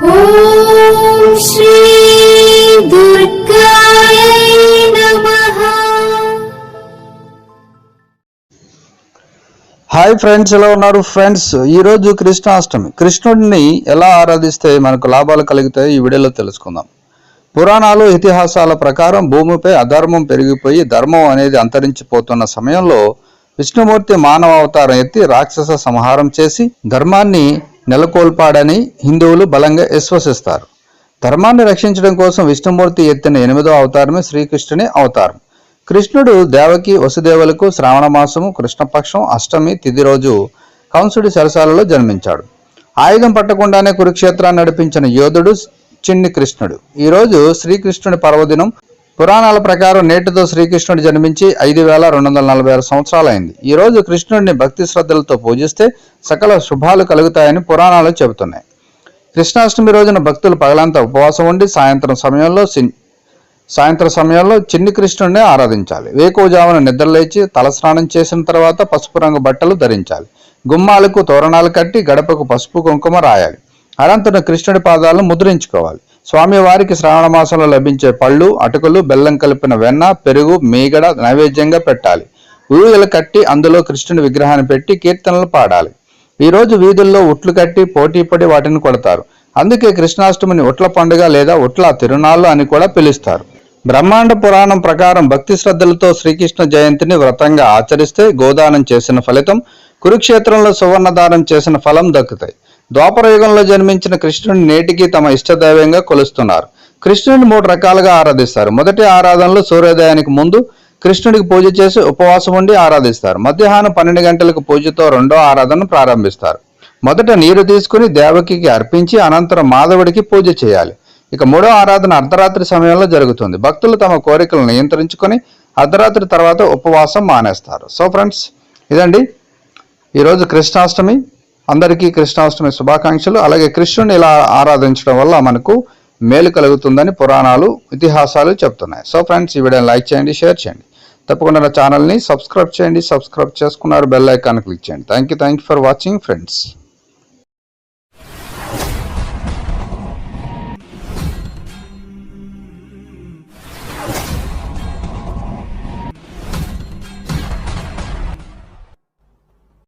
Hi friends ఎలా ఉన్నారు friends? ఈ రోజు కృష్ణాష్టమి. కృష్ణుడిని ఎలా ఆరాధిస్తే మనకు లాభాలు కలుగుతాయో ఈ వీడియోలో తెలుసుకుందాం. పురాణాలు ఇతిహాసాల ప్రకారం భూమిపై అధర్మం పెరిగిపోయి ధర్మం అనేది అంతరించిపోతున్న సమయంలో విష్ణుమూర్తి మానవ అవతారం ఎత్తి రాక్షస సంహారం చేసి ధర్మాన్ని నెలకొల్పాడని హిందువులు బలంగా విశ్వసిస్తారు. ధర్మాన్ని రక్షించడం కోసం విష్ణుమూర్తి ఎత్తిన ఎనిమిదో అవతారమే శ్రీకృష్ణుని అవతారం. కృష్ణుడు దేవకి వసుదేవులకు శ్రావణ మాసము కృష్ణపక్షం అష్టమి తిది రోజు కంసుడి సరసాలలో జన్మించాడు. ఆయుధం పట్టకుండానే కురుక్షేత్రాన్ని నడిపించిన యోధుడు చిన్ని కృష్ణుడు. ఈరోజు శ్రీకృష్ణుడి పర్వదినం పురాణాల ప్రకారం నేటితో శ్రీకృష్ణుడు జన్మించి ఐదు వేల రెండు వందల నలభై ఆరు సంవత్సరాలైంది. ఈ రోజు కృష్ణుడిని భక్తి శ్రద్ధలతో పూజిస్తే సకల శుభాలు కలుగుతాయని పురాణాలు చెబుతున్నాయి. కృష్ణాష్టమి రోజున భక్తులు పగలంతా ఉపవాసం ఉండి సాయంత్రం సమయంలో సాయంత్రం సమయంలో చిన్ని కృష్ణుడిని ఆరాధించాలి. వేకువజామున నిద్రలేచి తలస్నానం చేసిన తర్వాత పసుపు రంగు బట్టలు ధరించాలి. గుమ్మాలకు తోరణాలు కట్టి గడపకు పసుపు కుంకుమ రాయాలి. అనంతరం కృష్ణుడి పాదాలను ముద్రించుకోవాలి. స్వామివారికి శ్రావణ మాసంలో లభించే పళ్ళు అటుకులు బెల్లం కలిపిన వెన్న పెరుగు మీగడ నైవేద్యంగా పెట్టాలి. ఊయలు కట్టి అందులో కృష్ణుని విగ్రహాన్ని పెట్టి కీర్తనలు పాడాలి. ఈరోజు వీధుల్లో ఉట్లు కట్టి పోటీ పడి వాటిని కొడతారు. అందుకే కృష్ణాష్టమిని ఉట్ల పండుగ లేదా ఉట్ల తిరునాళ్ళు అని కూడా పిలుస్తారు. బ్రహ్మాండ పురాణం ప్రకారం భక్తి శ్రద్ధలతో శ్రీకృష్ణ జయంతిని వ్రతంగా ఆచరిస్తే గోదానం చేసిన ఫలితం కురుక్షేత్రంలో సువర్ణదానం చేసిన ఫలం దక్కుతాయి. ద్వాపరయుగంలో జన్మించిన కృష్ణుడిని నేటికి తమ ఇష్టదైవంగా కొలుస్తున్నారు. కృష్ణుడిని మూడు రకాలుగా ఆరాధిస్తారు. మొదటి ఆరాధనలో సూర్యోదయానికి ముందు కృష్ణుడికి పూజ చేసి ఉపవాసం ఉండి ఆరాధిస్తారు. మధ్యాహ్నం పన్నెండు గంటలకు పూజతో రెండో ఆరాధన ప్రారంభిస్తారు. మొదట నీరు తీసుకుని దేవకికి అర్పించి అనంతరం మాధవుడికి పూజ చేయాలి. ఇక మూడో ఆరాధన అర్ధరాత్రి సమయంలో జరుగుతుంది. భక్తులు తమ కోరికలను నియంత్రించుకొని అర్ధరాత్రి తర్వాత ఉపవాసం మానేస్తారు. సో ఫ్రెండ్స్ ఇదండి. ఈరోజు కృష్ణాష్టమి. అందరికీ కృష్ణాష్టమి శుభాకాంక్షలు. అలాగే కృష్ణుని ఇలా ఆరాధించడం వల్ల మనకు మేలు కలుగుతుందని పురాణాలు ఇతిహాసాలు చెప్తున్నాయి. సో ఫ్రెండ్స్ ఈ వీడియోని లైక్ చేయండి షేర్ చేయండి. తప్పకుండా నా ఛానల్ని సబ్స్క్రైబ్ చేయండి. సబ్స్క్రైబ్ చేసుకున్నారు బెల్ ఐకాన్ క్లిక్ చేయండి. Thank you thank you for watching friends